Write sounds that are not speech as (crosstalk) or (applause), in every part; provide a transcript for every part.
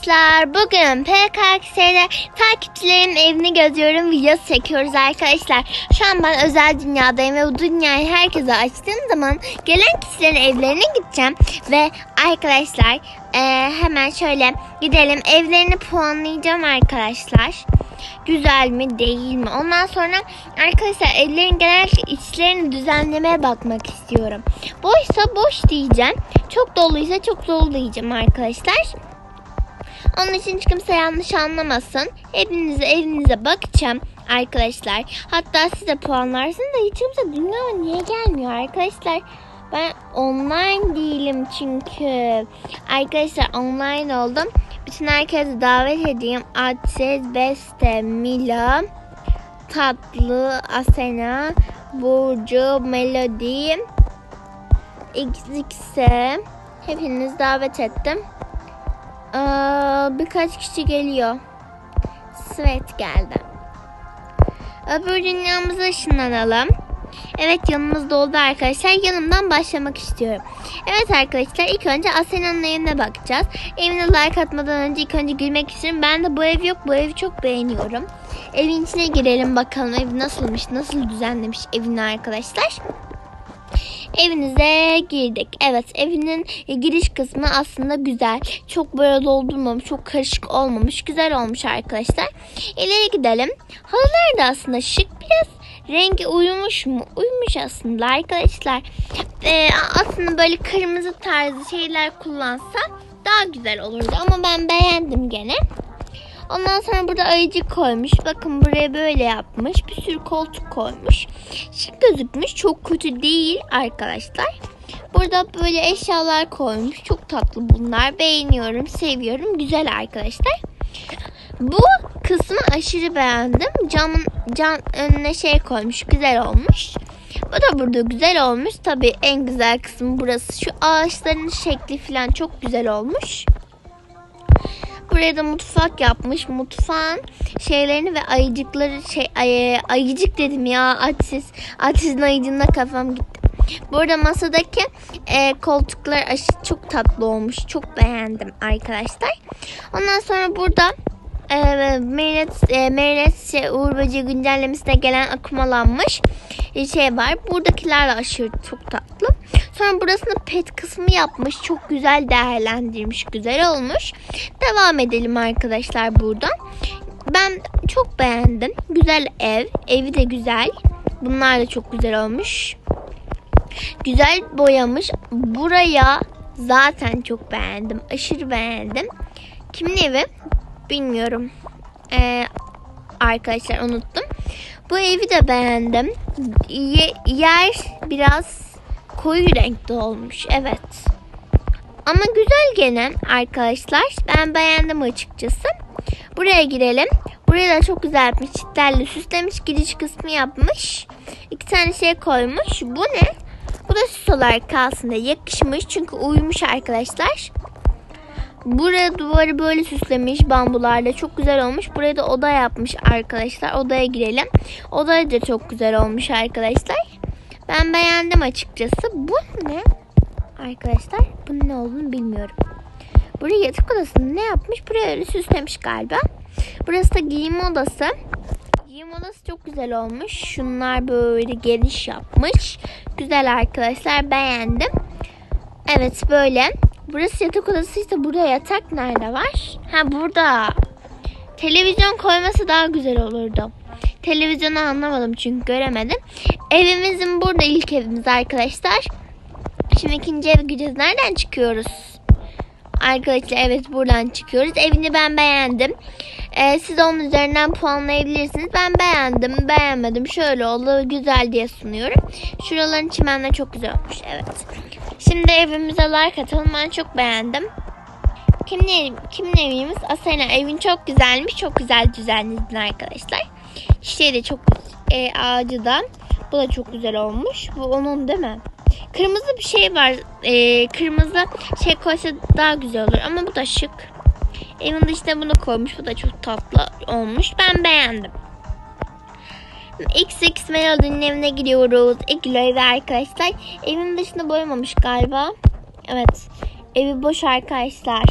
arkadaşlar. Bugün PKX'de takipçilerin evini geziyorum. Video çekiyoruz arkadaşlar. Şu an ben özel dünyadayım ve bu dünyayı herkese açtığım zaman gelen kişilerin evlerine gideceğim. Ve arkadaşlar eee, hemen şöyle gidelim. Evlerini puanlayacağım arkadaşlar. Güzel mi değil mi? Ondan sonra arkadaşlar evlerin genel içlerini düzenlemeye bakmak istiyorum. Boşsa boş diyeceğim. Çok doluysa çok dolu diyeceğim arkadaşlar. Onun için hiç kimse yanlış anlamasın. Hepinize evinize bakacağım arkadaşlar. Hatta size puanlarsın da hiç kimse dünyama niye gelmiyor arkadaşlar? Ben online değilim çünkü. Arkadaşlar online oldum. Bütün herkese davet edeyim. Adses, Beste, Mila, Tatlı, Asena, Burcu, Melody, XX'e hepiniz davet ettim. Aa, birkaç kişi geliyor. Svet geldi. Öbür dünyamıza ışınlanalım. Evet yanımız doldu arkadaşlar. Yanımdan başlamak istiyorum. Evet arkadaşlar ilk önce Asena'nın evine bakacağız. Evine like atmadan önce ilk önce gülmek istiyorum. Ben de bu ev yok. Bu evi çok beğeniyorum. Evin içine girelim bakalım ev nasılmış, nasıl düzenlemiş evini arkadaşlar. Evinize girdik. Evet evinin giriş kısmı aslında güzel. Çok böyle doldurmamış, çok karışık olmamış. Güzel olmuş arkadaşlar. İleri gidelim. Halılar da aslında şık biraz. Rengi uyumuş mu? Uyumuş aslında arkadaşlar. Ee, aslında böyle kırmızı tarzı şeyler kullansa daha güzel olurdu. Ama ben beğendim gene. Ondan sonra burada ayıcık koymuş. Bakın buraya böyle yapmış. Bir sürü koltuk koymuş. Şık gözükmüş. Çok kötü değil arkadaşlar. Burada böyle eşyalar koymuş. Çok tatlı bunlar. Beğeniyorum, seviyorum. Güzel arkadaşlar. Bu kısmı aşırı beğendim. Camın cam önüne şey koymuş. Güzel olmuş. Bu da burada güzel olmuş. Tabii en güzel kısmı burası. Şu ağaçların şekli falan çok güzel olmuş. Buraya da mutfak yapmış. Mutfağın şeylerini ve ayıcıkları şey ay, ayıcık dedim ya. Açsız. Açsızın ayıcığına kafam gitti. Burada masadaki e, koltuklar aşırı çok tatlı olmuş. Çok beğendim arkadaşlar. Ondan sonra burada e, Merinet, e, Merinet şey, Uğur Böceği güncellemesine gelen akumalanmış e, şey var. Buradakiler de aşırı çok tatlı. Sonra burasını pet kısmı yapmış. Çok güzel değerlendirmiş. Güzel olmuş. Devam edelim arkadaşlar buradan. Ben çok beğendim. Güzel ev. Evi de güzel. Bunlar da çok güzel olmuş. Güzel boyamış. Buraya zaten çok beğendim. Aşırı beğendim. Kimin evi? Bilmiyorum. Ee, arkadaşlar unuttum. Bu evi de beğendim. Ye- yer biraz koyu renkte olmuş. Evet. Ama güzel gene arkadaşlar. Ben beğendim açıkçası. Buraya girelim. Buraya da çok güzel yapmış. Çitlerle süslemiş. Giriş kısmı yapmış. İki tane şey koymuş. Bu ne? Bu da süs olarak kalsın diye yakışmış. Çünkü uyumuş arkadaşlar. Buraya duvarı böyle süslemiş bambularla. Çok güzel olmuş. Buraya da oda yapmış arkadaşlar. Odaya girelim. Odaya da çok güzel olmuş arkadaşlar. Ben beğendim açıkçası. Bu ne? Arkadaşlar bunun ne olduğunu bilmiyorum. Buraya yatak odasını ne yapmış? Buraya öyle süslemiş galiba. Burası da giyim odası. Giyim odası çok güzel olmuş. Şunlar böyle geniş yapmış. Güzel arkadaşlar beğendim. Evet böyle. Burası yatak odasıysa burada yatak nerede var? Ha burada. Televizyon koyması daha güzel olurdu. Televizyonu anlamadım çünkü göremedim. Evimizin burada ilk evimiz arkadaşlar. Şimdi ikinci eve gideceğiz. Nereden çıkıyoruz? Arkadaşlar evet buradan çıkıyoruz. Evini ben beğendim. Ee, siz onun üzerinden puanlayabilirsiniz. Ben beğendim, beğenmedim. Şöyle oldu, güzel diye sunuyorum. Şuraların çimenleri çok güzel olmuş. Evet. Şimdi evimize like atalım. Ben çok beğendim. Kimin, ev, kimin evimiz? Asena. Evin çok güzelmiş. Çok güzel düzenledin arkadaşlar. Şey de çok e, ağacı da. Bu da çok güzel olmuş. Bu onun değil mi? Kırmızı bir şey var. E, kırmızı şey koysa daha güzel olur. Ama bu da şık. Evin dışında bunu koymuş. Bu da çok tatlı olmuş. Ben beğendim. XX Melody'nin evine gidiyoruz. Egilo evi arkadaşlar. Evin dışında boyamamış galiba. Evet. Evi boş arkadaşlar.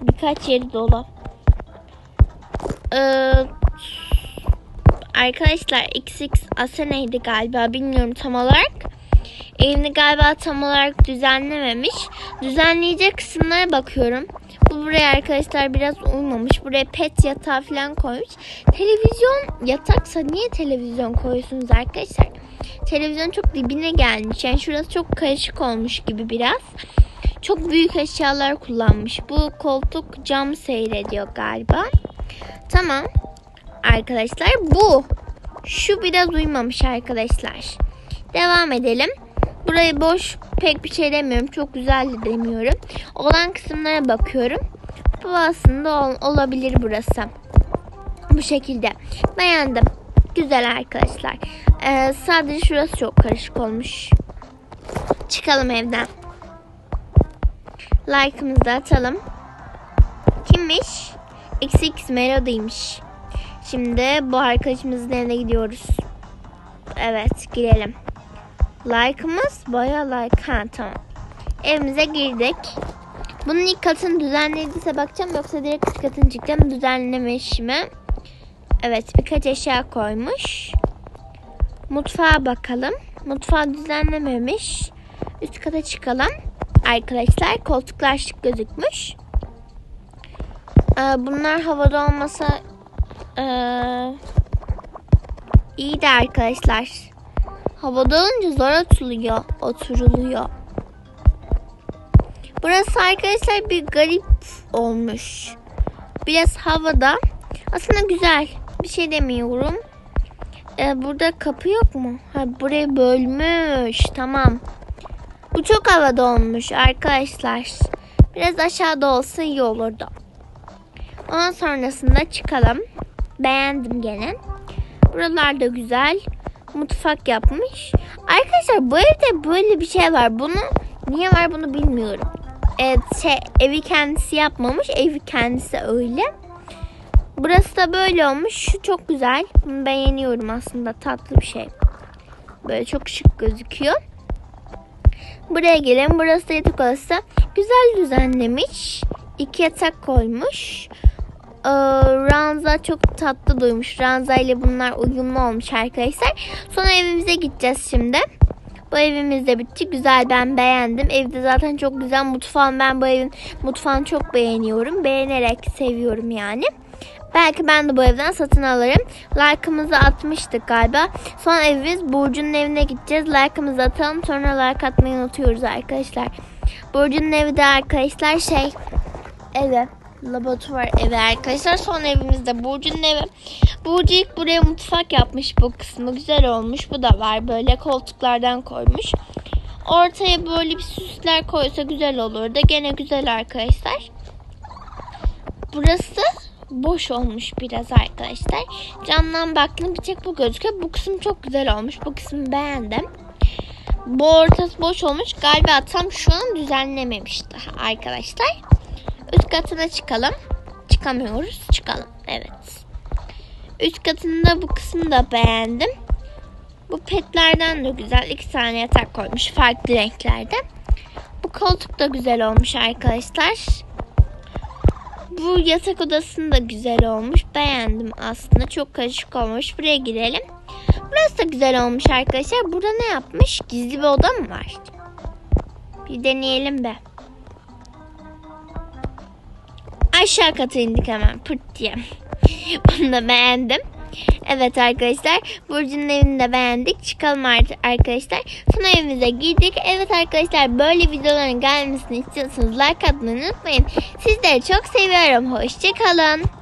birkaç yeri dolu. Ee, arkadaşlar XX Asena'ydı galiba bilmiyorum tam olarak. Evini galiba tam olarak düzenlememiş. Düzenleyecek kısımlara bakıyorum. Bu buraya arkadaşlar biraz uymamış. Buraya pet yatağı falan koymuş. Televizyon yataksa niye televizyon koyuyorsunuz arkadaşlar? Televizyon çok dibine gelmiş. Yani şurası çok karışık olmuş gibi biraz. Çok büyük eşyalar kullanmış. Bu koltuk cam seyrediyor galiba. Tamam. Arkadaşlar bu. Şu biraz uymamış arkadaşlar. Devam edelim. Burayı boş pek bir şey demiyorum. Çok güzel de demiyorum. Olan kısımlara bakıyorum. Bu aslında ol- olabilir burası. Bu şekilde. Beğendim. Güzel arkadaşlar. Ee, sadece şurası çok karışık olmuş. Çıkalım evden. Like'ımızı da atalım. Kimmiş? XX Melody'ymiş. Şimdi bu arkadaşımızın evine gidiyoruz. Evet girelim. Like'ımız baya like. Ha tamam. Evimize girdik. Bunun ilk katını düzenlediyse bakacağım yoksa direkt üst katını çıkacağım. Düzenlemiş mi? Evet birkaç eşya koymuş. Mutfağa bakalım. Mutfağı düzenlememiş. Üst kata çıkalım. Arkadaşlar koltuklar şık gözükmüş. Ee, bunlar havada olmasa ee, iyi de arkadaşlar. Havada olunca zor oturuluyor. Oturuluyor. Burası arkadaşlar bir garip olmuş. Biraz havada. Aslında güzel. Bir şey demiyorum. Ee, burada kapı yok mu? Ha, burayı bölmüş. Tamam. Bu çok havada olmuş arkadaşlar. Biraz aşağıda olsa iyi olurdu. Ondan sonrasında çıkalım. Beğendim gene. Buralar da güzel. Mutfak yapmış. Arkadaşlar bu evde böyle bir şey var. Bunu niye var bunu bilmiyorum. Evet, şey, evi kendisi yapmamış. Evi kendisi öyle. Burası da böyle olmuş. Şu çok güzel. Bunu beğeniyorum aslında. Tatlı bir şey. Böyle çok şık gözüküyor. Buraya gelin. Burası da yatak odası. Güzel düzenlemiş. İki yatak koymuş. Ee, Ranza çok tatlı duymuş. Ranza ile bunlar uyumlu olmuş arkadaşlar. Sonra evimize gideceğiz şimdi. Bu evimiz de bitti. Güzel ben beğendim. Evde zaten çok güzel mutfağım. Ben bu evin mutfağını çok beğeniyorum. Beğenerek seviyorum yani. Belki ben de bu evden satın alırım. Like'ımızı atmıştık galiba. Son evimiz Burcu'nun evine gideceğiz. Like'ımızı atalım. Sonra like atmayı unutuyoruz arkadaşlar. Burcu'nun evi de arkadaşlar şey evi. Laboratuvar evi arkadaşlar. Son evimizde Burcu'nun evi. Burcu ilk buraya mutfak yapmış bu kısmı. Güzel olmuş. Bu da var. Böyle koltuklardan koymuş. Ortaya böyle bir süsler koysa güzel olurdu. Gene güzel arkadaşlar. Burası boş olmuş biraz arkadaşlar. Camdan baktım bir tek bu gözüküyor. Bu kısım çok güzel olmuş. Bu kısmı beğendim. Bu ortası boş olmuş. Galiba tam şu an düzenlememişti arkadaşlar. Üst katına çıkalım. Çıkamıyoruz. Çıkalım. Evet. Üst katında bu kısmı da beğendim. Bu petlerden de güzel. iki tane yatak koymuş. Farklı renklerde. Bu koltuk da güzel olmuş arkadaşlar. Bu yatak odasında güzel olmuş. Beğendim aslında. Çok karışık olmuş. Buraya girelim. Burası da güzel olmuş arkadaşlar. Burada ne yapmış? Gizli bir oda mı var? Bir deneyelim be. Aşağı kata indik hemen pırt diye. (laughs) Bunu da beğendim. Evet arkadaşlar Burcu'nun evini de beğendik. Çıkalım artık arkadaşlar. Sonra evimize girdik. Evet arkadaşlar böyle videoların gelmesini istiyorsanız like atmayı unutmayın. Sizleri çok seviyorum. Hoşçakalın.